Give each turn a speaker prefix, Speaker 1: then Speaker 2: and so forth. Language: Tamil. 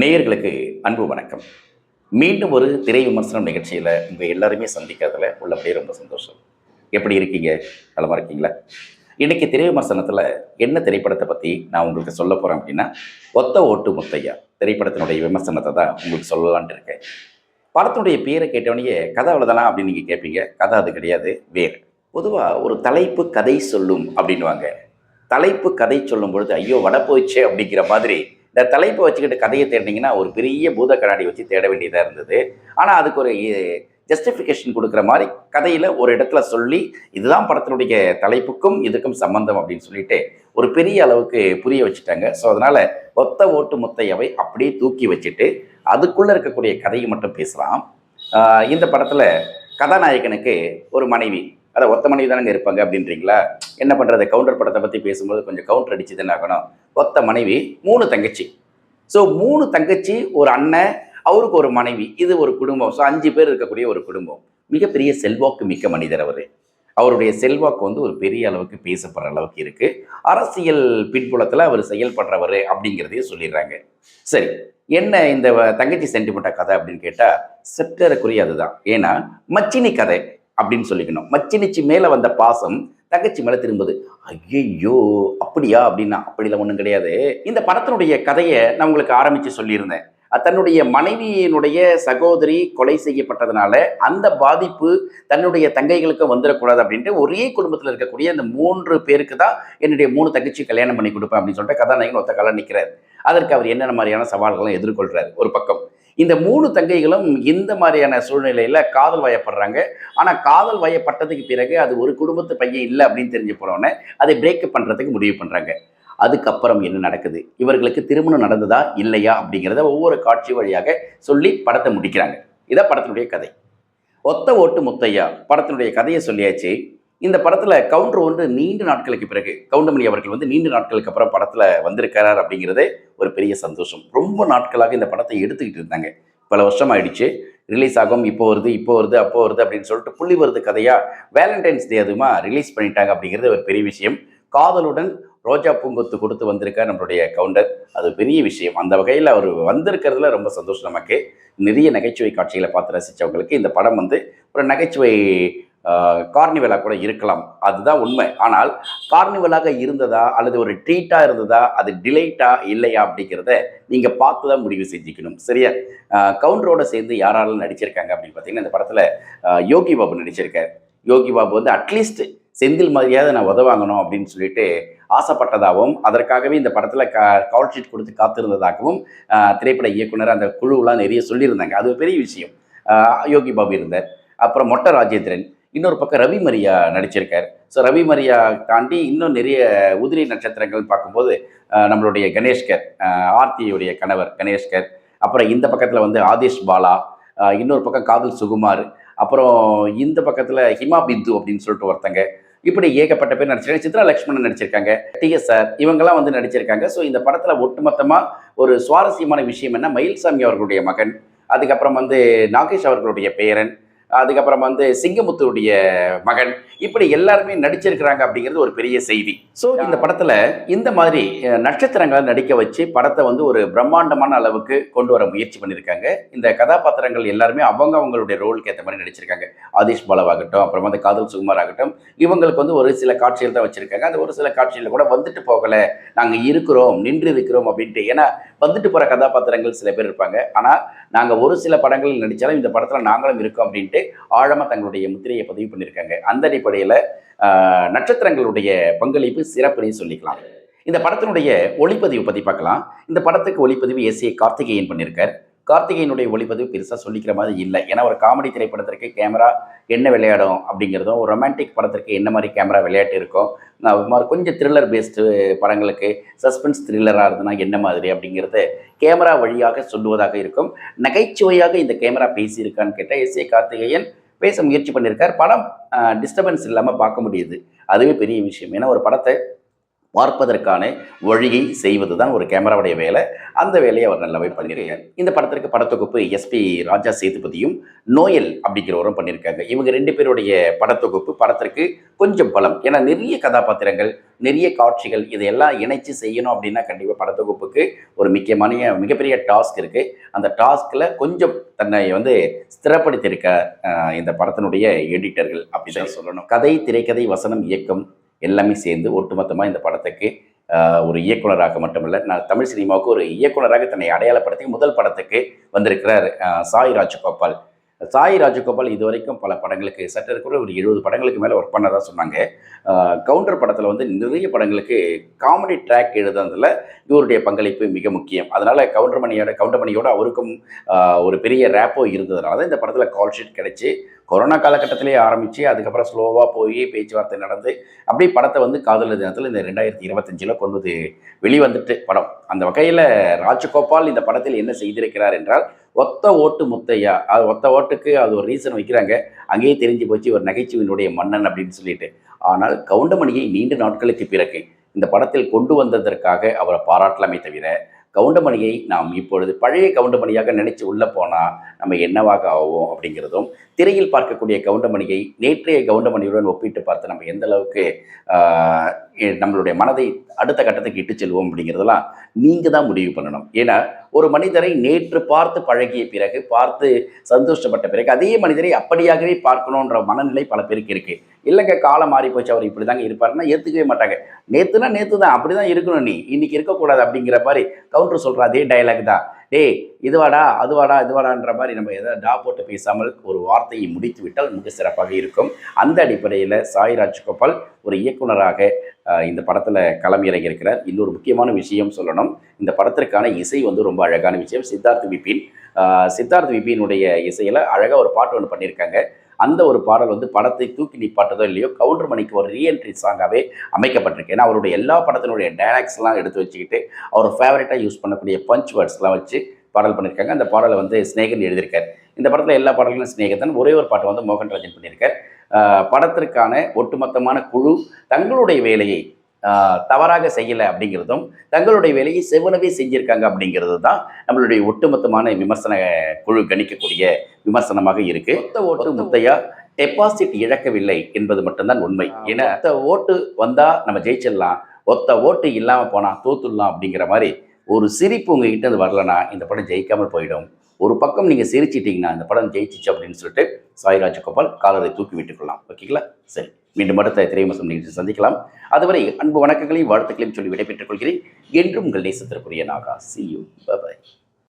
Speaker 1: நேயர்களுக்கு அன்பு வணக்கம். மீண்டும் ஒரு திரை விமர்சனம் நிகழ்ச்சியில் உங்கள் எல்லாருமே சந்திக்கிறதுல உள்ளபடியே ரொம்ப சந்தோஷம். எப்படி இருக்கீங்க? நலமாக இருக்கீங்களா? இன்றைக்கி திரை விமர்சனத்தில் என்ன திரைப்படத்தை பற்றி நான் உங்களுக்கு சொல்ல போகிறேன் அப்படின்னா ஒத்த ஓட்டு முத்தையா திரைப்படத்தினுடைய விமர்சனத்தை தான் உங்களுக்கு சொல்லலான்ட்டு இருக்கேன். படத்தினுடைய பேரை கேட்டவனையே கதை அவ்வளோதானா அப்படின்னு நீங்கள் கேட்பீங்க கதை அது கிடையாது வேறு. பொதுவாக ஒரு தலைப்பு கதை சொல்லும் அப்படின்வாங்க தலைப்பு கதை சொல்லும் பொழுது ஐயோ வட போயிடுச்சே அப்படிங்கிற மாதிரி இந்த தலைப்பை வச்சுக்கிட்டு கதையை தேடினீங்கன்னா ஒரு பெரிய பூத கண்ணாடி வச்சு தேட வேண்டியதாக இருந்தது. ஆனால் அதுக்கு ஒரு ஜஸ்டிஃபிகேஷன் கொடுக்குற மாதிரி கதையில் ஒரு இடத்துல சொல்லி இதுதான் படத்தினுடைய தலைப்புக்கும் இதுக்கும் சம்பந்தம் அப்படின்னு சொல்லிட்டு ஒரு பெரிய அளவுக்கு புரிய வச்சுட்டாங்க. ஸோ அதனால் ஒத்த ஓட்டு முத்தையவை அப்படியே தூக்கி வச்சுட்டு அதுக்குள்ளே இருக்கக்கூடிய கதையை மட்டும் பேசலாம். இந்த படத்தில் கதாநாயகனுக்கு ஒரு மனைவி அதை ஒத்த மனைவி தானங்க இருப்பாங்க அப்படின்றீங்களா? என்ன பண்ணுறது கவுண்டர் படத்தை பற்றி பேசும்போது கொஞ்சம் கவுண்டர் அடிச்சு தானே ஆகணும். ஒத்த மனைவி மூணு தங்கச்சி. ஸோ மூணு தங்கச்சி ஒரு அண்ணன் அவருக்கு ஒரு மனைவி. இது ஒரு குடும்பம். ஸோ அஞ்சு பேர் இருக்கக்கூடிய ஒரு குடும்பம். மிகப்பெரிய செல்வாக்கு மிக்க மனிதர் அவர். அவருடைய செல்வாக்கு வந்து ஒரு பெரிய அளவுக்கு பேசப்படுற அளவுக்கு இருக்கு. அரசியல் பின்புலத்தில் அவர் செயல்படுறவர் அப்படிங்கிறதையும் சொல்லிடுறாங்க. சரி என்ன இந்த வ- தங்கச்சி சென்டிமெண்ட்டா கதை அப்படின்னு கேட்டால் செட்டருக்குரிய அதுதான். ஏன்னா மச்சினி கதை அப்படின்னு சொல்லிக்கணும். மச்சினிச்சி மேலே வந்த பாசம் தங்கச்சி மேலே திரும்புது. ஐயையோ அப்படியா? அப்படின்னா அப்படிலாம் ஒன்றும் கிடையாது. இந்த படத்தினுடைய கதையை நான் உங்களுக்கு ஆரம்பித்து சொல்லியிருந்தேன். தன்னுடைய மனைவியினுடைய சகோதரி கொலை செய்யப்பட்டதுனால அந்த பாதிப்பு தன்னுடைய தங்கைகளுக்கு வந்துடக்கூடாது அப்படின்ட்டு ஒரே குடும்பத்தில் இருக்கக்கூடிய அந்த மூன்று பேருக்கு தான் என்னுடைய மூணு தங்கச்சி கல்யாணம் பண்ணி கொடுப்பேன் அப்படின்னு சொல்லிட்டு கதாநாயகன் ஒத்த காலம் நிற்கிறார் அதற்கு அவர் என்னென்ன மாதிரியான சவால்களை எதிர்கொள்கிறார் ஒரு பக்கம். இந்த மூணு தங்கைகளும் இந்த மாதிரியான சூழ்நிலையில் காதல் வயப்படுறாங்க. ஆனால் காதல் வயப்பட்டதுக்கு பிறகு அது ஒரு குடும்பத்து பையன் இல்லை அப்படின்னு தெரிஞ்சு போனோடனே அதை பிரேக்கப் பண்ணுறதுக்கு முடிவு பண்ணுறாங்க அதுக்கப்புறம் என்ன நடக்குது? இவர்களுக்கு திருமணம் நடந்ததா இல்லையா அப்படிங்கிறத ஒவ்வொரு காட்சி வழியாக சொல்லி படத்தை முடிக்கிறாங்க. இதான் படத்தினுடைய கதை. ஒத்த ஓட்டு முத்தையா படத்தினுடைய கதையை சொல்லியாச்சு. இந்த படத்தில் கவுண்டர் ஒன்று நீண்ட நாட்களுக்கு பிறகு கவுண்டமணி அவர்கள் வந்து நீண்ட நாட்களுக்கு அப்புறம் படத்தில் வந்திருக்கிறார் அப்படிங்கிறதே ஒரு பெரிய சந்தோஷம். ரொம்ப நாட்களாக இந்த படத்தை எடுத்துக்கிட்டு இருந்தாங்க. பல வருஷம் ஆயிடுச்சு ரிலீஸ் ஆகும் இப்போ வருது இப்போ வருது அப்போ வருது அப்படின்னு சொல்லிட்டு புள்ளி வருது கதையா வேலண்டைன்ஸ் டே அதுமா ரிலீஸ் பண்ணிட்டாங்க அப்படிங்கிறது ஒரு பெரிய விஷயம். காதலுடன் ரோஜா பூங்கொத்து கொடுத்து வந்திருக்கார் நம்மளுடைய கவுண்டர். அது பெரிய விஷயம். அந்த வகையில் அவர் வந்திருக்கிறதுல ரொம்ப சந்தோஷம் நமக்கு. நிறைய நகைச்சுவை காட்சிகளை பார்த்து ரசித்தவங்களுக்கு இந்த படம் வந்து ஒரு நகைச்சுவை கார்னிவலாக கூட இருக்கலாம். அதுதான் உண்மை. ஆனால் கார்னிவலாக இருந்ததா அல்லது ஒரு ட்ரீட்டாக இருந்ததா அது டிலைட்டா இல்லையா அப்படிங்கிறத நீங்கள் பார்த்து தான் முடிவு செஞ்சுக்கணும். சரியா? கவுண்டரோட சேர்ந்து யாராலும் நடிச்சிருக்காங்க அப்படின்னு பார்த்தீங்கன்னா இந்த படத்தில் யோகி பாபு நடிச்சிருக்காரு. யோகி பாபு வந்து அட்லீஸ்ட் செந்தில் மாதிரியாவது நான் உதவாங்கணும் அப்படின்னு சொல்லிட்டு ஆசைப்பட்டதாகவும் அதற்காகவே இந்த படத்தில் க கவர் ஷீட் கொடுத்து காத்திருந்ததாகவும் திரைப்பட இயக்குனர் அந்த குழுவெலாம் நிறைய சொல்லியிருந்தாங்க. அது ஒரு பெரிய விஷயம். யோகி பாபு இருந்தார். அப்புறம் மொட்டை ராஜேந்திரன். இன்னொரு பக்கம் ரவி மரியா நடிச்சிருக்கார். ஸோ ரவி மரியா தாண்டி இன்னும் நிறைய உதிரி நட்சத்திரங்கள் பார்க்கும்போது நம்மளுடைய கணேஷ்கர் ஆர்த்தியுடைய கணவர் கணேஷ்கர் அப்புறம் இந்த பக்கத்தில் வந்து ஆதிஷ் பாலா இன்னொரு பக்கம் காதல் சுகுமார் அப்புறம் இந்த பக்கத்தில் ஹிமா பிந்து அப்படின்னு சொல்லிட்டு ஒருத்தங்க. இப்படி ஏகப்பட்ட பேர் நடிச்சிருக்காங்க. சித்ரா லக்ஷ்மணன் நடிச்சிருக்காங்க. டிஎஸ்ஆர் இவங்கெல்லாம் வந்து நடிச்சிருக்காங்க. ஸோ இந்த படத்தில் ஒட்டுமொத்தமாக ஒரு சுவாரஸ்யமான விஷயம் என்ன? மயில்சாமி அவர்களுடைய மகன் அதுக்கப்புறம் வந்து நாகேஷ் அவர்களுடைய பேரன் அதுக்கப்புறம் வந்து சிங்கமுத்துடைய மகன். இப்படி எல்லாருமே நடிச்சிருக்கிறாங்க அப்படிங்கிறது ஒரு பெரிய செய்தி. ஸோ இந்த படத்தில் இந்த மாதிரி நட்சத்திரங்களை நடிக்க வச்சு படத்தை வந்து ஒரு பிரம்மாண்டமான அளவுக்கு கொண்டு வர முயற்சி பண்ணியிருக்காங்க இந்த கதாபாத்திரங்கள் எல்லாருமே அவங்க அவங்களுடைய ரோலுக்கு ஏற்ற மாதிரி நடிச்சிருக்காங்க. ஆதிஷ் பாலவாகட்டும் அப்புறம் வந்து காதல் சுகுமார் ஆகட்டும் இவங்களுக்கு வந்து ஒரு சில காட்சிகள் தான் வச்சிருக்காங்க. அந்த ஒரு சில காட்சியில் கூட வந்துட்டு போகலை. நாங்கள் இருக்கிறோம் நின்று இருக்கிறோம் அப்படின்ட்டு. ஏன்னா வந்துட்டு போகிற கதாபாத்திரங்கள் சில பேர் இருப்பாங்க. ஆனால் நாங்கள் ஒரு சில படங்களில் நடித்தாலும் இந்த படத்தில் நாங்களும் இருக்கோம் அப்படின்ட்டு ஆழமாக தங்களுடைய முத்திரையை பதிவு பண்ணியிருக்காங்க. அந்த அடிப்படையில் நட்சத்திரங்களுடைய பங்களிப்பு சிறப்புன்னு சொல்லிக்கலாம். இந்த படத்தினுடைய ஒளிப்பதிவு பற்றி பார்க்கலாம். இந்த படத்துக்கு ஒளிப்பதிவு எஸ் ஏ கார்த்திகேயன் பண்ணியிருக்கார். கார்த்திகேயனுடைய ஒளிப்பதிவு பெருசாக சொல்லிக்கிற மாதிரி இல்லை. ஏன்னா ஒரு காமெடி திரைப்படத்திற்கு கேமரா என்ன விளையாடும் அப்படிங்கிறதும் ஒரு ரொமான்டிக் படத்திற்கு என்ன மாதிரி கேமரா விளையாட்டு இருக்கும் நான் மாதிரி கொஞ்சம் த்ரில்லர் பேஸ்டு படங்களுக்கு சஸ்பென்ஸ் த்ரில்லராக இருந்ததுன்னா என்ன மாதிரி அப்படிங்கிறத கேமரா வழியாக சொல்லுவதாக இருக்கும். நகைச்சுவையாக இந்த கேமரா பேசியிருக்கான்னு கேட்டால் எஸ் ஏ கார்த்திகேயன் பேச முயற்சி பண்ணியிருக்கார். படம் டிஸ்டர்பன்ஸ் இல்லாமல் பார்க்க முடியுது. அதுவே பெரிய விஷயம். ஏன்னா ஒரு படத்தை பார்ப்பதற்கான வழியை செய்வது தான் ஒரு கேமராவுடைய வேலை. அந்த வேலையை அவர் நல்லாவே பண்ணியிருக்கார் இந்த படத்திற்கு படத்தொகுப்பு எஸ்பி ராஜா சேதுபதியும் நோயல் அப்படிங்கிறவரும் பண்ணியிருக்காங்க இவங்க ரெண்டு பேருடைய படத்தொகுப்பு படத்திற்கு கொஞ்சம் பலம். ஏன்னா நிறைய கதாபாத்திரங்கள் நிறைய காட்சிகள் இதையெல்லாம் இணைச்சு செய்யணும் அப்படின்னா கண்டிப்பாக படத்தொகுப்புக்கு ஒரு முக்கியமான மிகப்பெரிய டாஸ்க் இருக்குது அந்த டாஸ்கில் கொஞ்சம் தன்னை வந்து ஸ்திரப்படுத்தியிருக்க இந்த படத்தினுடைய எடிட்டர்கள் அப்படின்னு சொல்லணும். கதை திரைக்கதை வசனம் இயக்கம் எல்லாமே சேர்ந்து ஒட்டுமொத்தமாக இந்த படத்துக்கு ஒரு இயக்குனராக மட்டுமல்ல நான் தமிழ் சினிமாவுக்கு ஒரு இயக்குனராக தன்னை அடையாளப்படுத்தி முதல் படத்துக்கு வந்திருக்கிறார் ஆஹ், சாய் ராஜகோபால். சாய் ராஜகோபால் இதுவரைக்கும் பல படங்களுக்கு சற்று கூட ஒரு எழுபது படங்களுக்கு மேலே ஒர்க் பண்ணதா சொன்னாங்க. கவுண்டர் படத்தில் வந்து நிறைய படங்களுக்கு காமெடி ட்ராக் எழுதுனதில் இவருடைய பங்களிப்பு மிக முக்கியம். அதனால் கவுண்டர் மணியோட கவுண்டர் மணியோட அவருக்கும் ஒரு பெரிய ரேப்போ இருந்ததுனால தான் இந்த படத்தில் கால் ஷீட் கிடைச்சி. கொரோனா காலகட்டத்திலே ஆரம்பித்து அதுக்கப்புறம் ஸ்லோவாக போய் பேச்சுவார்த்தை நடந்து அப்படியே படத்தை வந்து காதலர் தினத்தில் இந்த ரெண்டாயிரத்தி இருபத்தஞ்சில் கொண்டு வந்து வெளிவந்துட்டு படம். அந்த வகையில் ராஜகோபால் இந்த படத்தில் என்ன செய்திருக்கிறார் என்றால் ஒத்த ஓட்டு முத்தையா? அது ஒத்த ஓட்டுக்கு அது ஒரு ரீசன் வைக்கிறாங்க. அங்கேயே தெரிஞ்சு போச்சு ஒரு நகைச்சுவையினுடைய மன்னன் அப்படின்னு சொல்லிட்டு. ஆனால் கவுண்டமணியை நீண்ட நாட்களுக்கு பிறகு இந்த படத்தில் கொண்டு வந்ததற்காக அவரை பாராட்டலாமே தவிர கவுண்டமணியை நாம் இப்பொழுது பழைய கவுண்டமணியாக நினைச்சு உள்ள போனால் நம்ம என்னவாக ஆவோம் அப்படிங்கிறதும் திரையில் பார்க்கக்கூடிய கவுண்டமணியை நேற்றைய கவுண்டமணியுடன் ஒப்பிட்டு பார்த்து நம்ம எந்த அளவுக்கு நம்மளுடைய மனதை அடுத்த கட்டத்துக்கு இட்டு செல்வோம் அப்படிங்கிறதெல்லாம் நீங்கள் தான் முடிவு பண்ணணும். ஏன்னா ஒரு மனிதரை நேற்று பார்த்து பழகிய பிறகு பார்த்து சந்தோஷப்பட்ட பிறகு அதே மனிதரை அப்படியாகவே பார்க்கணுன்ற மனநிலை பல பேருக்கு இருக்குது இல்லைங்க காலம் மாறி போச்சு அவர் இப்படி தாங்க இருப்பாருன்னா ஏற்றுக்கவே மாட்டாங்க. நேற்றுனா நேற்று தான் அப்படி தான் இருக்கணும் நீ. இன்னைக்கு இருக்கக்கூடாது அப்படிங்கிற மாதிரி கவுண்டர் சொல்கிற அதே டயலாக் தான். டேய் இதுவாடா அதுவாடா இதுவாடான்ற மாதிரி நம்ம எதாவது டா போட்டு பேசாமல் ஒரு வார்த்தையை முடித்து விட்டால் மிக சிறப்பாக இருக்கும். அந்த அடிப்படையில் சாய் ராஜ்கோபால் ஒரு இயக்குனராக இந்த படத்தில் களமிறங்கியிருக்கிறார் இன்னொரு முக்கியமான விஷயம் சொல்லணும். இந்த படத்திற்கான இசை வந்து ரொம்ப அழகான விஷயம். சித்தார்த் விபின் சித்தார்த் விபினுடைய இசையில் அழகாக ஒரு பாட்டு ஒன்று பண்ணியிருக்காங்க. அந்த ஒரு பாடல் வந்து படத்தை தூக்கி நிப்பாட்டதோ இல்லையோ கவுண்டர் மணிக்கு ஒரு ரீஎன்ட்ரி சாங்காகவே அமைக்கப்பட்டிருக்கு. ஏன்னா அவருடைய எல்லா படத்தினுடைய டைலாக்ஸ்லாம் எடுத்து வச்சுக்கிட்டு அவர் ஃபேவரட்டாக யூஸ் பண்ணக்கூடிய பஞ்ச் வேர்ட்ஸ்லாம் வச்சு பாடல் பண்ணியிருக்காங்க. அந்த பாடலை வந்து ஸ்நேகன் எழுதியிருக்கார். இந்த படத்தில் எல்லா பாடல்களும் ஸ்நேகத்தன் ஒரே ஒரு பாட்டு வந்து மோகன்ராஜன் பண்ணியிருக்கார். படத்திற்கான ஒட்டுமொத்தமான குழு தங்களுடைய வேலையை தவறாக செய்யலை அப்படிங்கிறதும் தங்களுடைய வேலையை செவ்வனவே செஞ்சிருக்காங்க அப்படிங்கிறது தான் நம்மளுடைய ஒட்டுமொத்தமான விமர்சன குழு கணிக்கக்கூடிய விமர்சனமாக இருக்கு. ஒத்த ஓட்டு முத்தையா டெபாசிட் இழக்கவில்லை என்பது மட்டும்தான் உண்மை. ஏன்னா ஓட்டு வந்தா நம்ம ஜெயிச்சிடலாம். ஒத்த ஓட்டு இல்லாம போனா தோத்துடலாம் அப்படிங்கிற மாதிரி ஒரு சிரிப்பு உங்ககிட்ட அது வரலனா இந்த படம் ஜெயிக்காமல் போயிடும். ஒரு பக்கம் நீங்கள் சிரிச்சிட்டிங்கன்னா இந்த படம் ஜெயிச்சிச்சு அப்படின்னு சொல்லிட்டு சாய் ராஜகோபால் காலரை தூக்கி விட்டுக்கொள்ளலாம் ஓகேங்களா? சரி. மீண்டும் அடுத்த திரைமசம் நிகழ்ச்சி சந்திக்கலாம். அதுவரை அன்பு வணக்கங்களையும் வாழ்த்துக்களையும் சொல்லி விடைபெற்றுக் கொள்கிறேன். என்றும் உங்கள் நேசத்திற்குரிய நாகா. See you bye